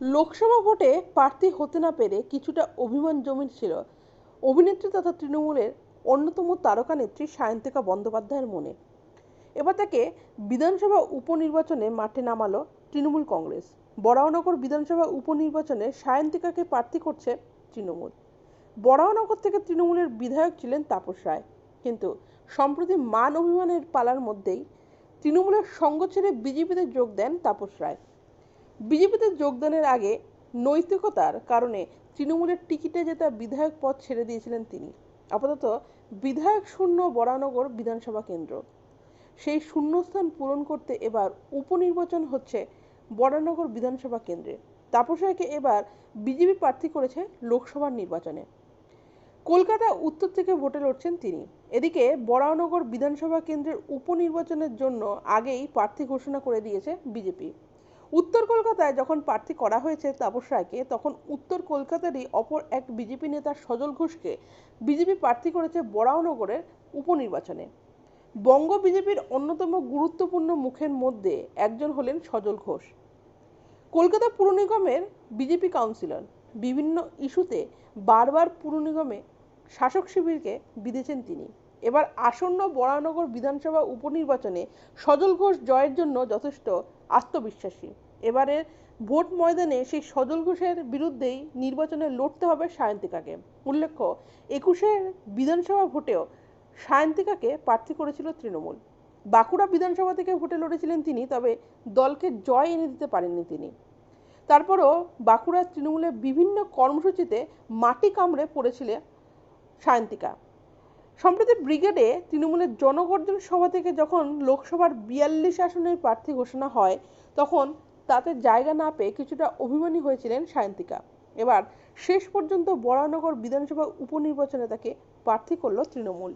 লোকসভা ভোটে প্রার্থী হতে না পেরে কিছুটা অভিমান জমিয়েছিল অভিনেত্রী তথা তৃণমূলের অন্যতম তারকা নেত্রী সায়ন্তিকা বন্দ্যোপাধ্যায়ের মনে। এবার তাকে বিধানসভা উপনির্বাচনে মাঠে নামালো তৃণমূল কংগ্রেস। বরাহনগর বিধানসভা উপনির্বাচনে সায়ন্তিকাকে প্রার্থী করছে তৃণমূল। বরাহনগর থেকে তৃণমূলের বিধায়ক ছিলেন তাপস রায়। কিন্তু সম্প্রতি মান অভিমানের পালার মধ্যেই তৃণমূলের সঙ্গ ছেড়ে বিজেপিতে যোগ দেন তাপস রায়। বিজেপিতে যোগদানের আগে নৈতিকতার কারণে তৃণমূলের টিকিটে জেতা বিধায়ক পদ ছেড়ে দিয়েছিলেন তিনি। আপাতত বিধায়ক শূন্য, বরানগর বিধানসভা কেন্দ্র। সেই শূন্যস্থান পূরণ করতে এবার উপনির্বাচন হচ্ছে বরানগর বিধানসভা কেন্দ্রে। তাপস রায়কে এবার বিজেপি প্রার্থী করেছে লোকসভার নির্বাচনে। কলকাতা উত্তর থেকে ভোটে লড়ছেন তিনি। এদিকে বরানগর বিধানসভা কেন্দ্রের উপনির্বাচনের জন্য আগেই প্রার্থী ঘোষণা করে দিয়েছে বিজেপি। উত্তর কলকাতায় যখন প্রার্থী করা হয়েছে তাপস রায়কে, তখন উত্তর কলকাতারই অপর এক বিজেপি নেতা সজল ঘোষকে বিজেপি প্রার্থী করেছে বরাহনগরের উপনির্বাচনে। বঙ্গ বিজেপির অন্যতম গুরুত্বপূর্ণ মুখের মধ্যে একজন হলেন সজল ঘোষ। কলকাতা পুর নিগমের বিজেপি কাউন্সিলর। বিভিন্ন ইস্যুতে বারবার পুর নিগমে শাসক শিবিরকে বিঁধেছেন তিনি। এবার আসন্ন বরানগর বিধানসভা উপনির্বাচনে সজল ঘোষ জয়ের জন্য যথেষ্ট আত্মবিশ্বাসী। এবারে ভোট ময়দানে সেই সজল ঘোষের বিরুদ্ধেই নির্বাচনে লড়তে হবে সায়ন্তিকাকে। উল্লেখ্য একুশের বিধানসভা ভোটেও সায়ন্তিকাকে প্রার্থী করেছিল তৃণমূল। বাঁকুড়া বিধানসভা থেকে ভোটে লড়েছিলেন তিনি, তবে দলকে জয় এনে দিতে পারেননি তিনি। তারপরও বাঁকুড়ার তৃণমূলের বিভিন্ন কর্মসূচিতে মাটি কামড়ে পড়েছিলেন সায়ন্তিকা। সম্প্রতি ব্রিগেডে তৃণমূলের জনগর্জন সভা থেকে যখন লোকসভার বিয়াল্লিশ আসনের প্রার্থী ঘোষণা হয়, তখন তাতে জায়গা না পেয়ে কিছুটা অভিমানী হয়েছিলেন সায়ন্তিকা। এবার শেষ পর্যন্ত বরানগর বিধানসভা উপনির্বাচনে তাকে প্রার্থী করল তৃণমূল।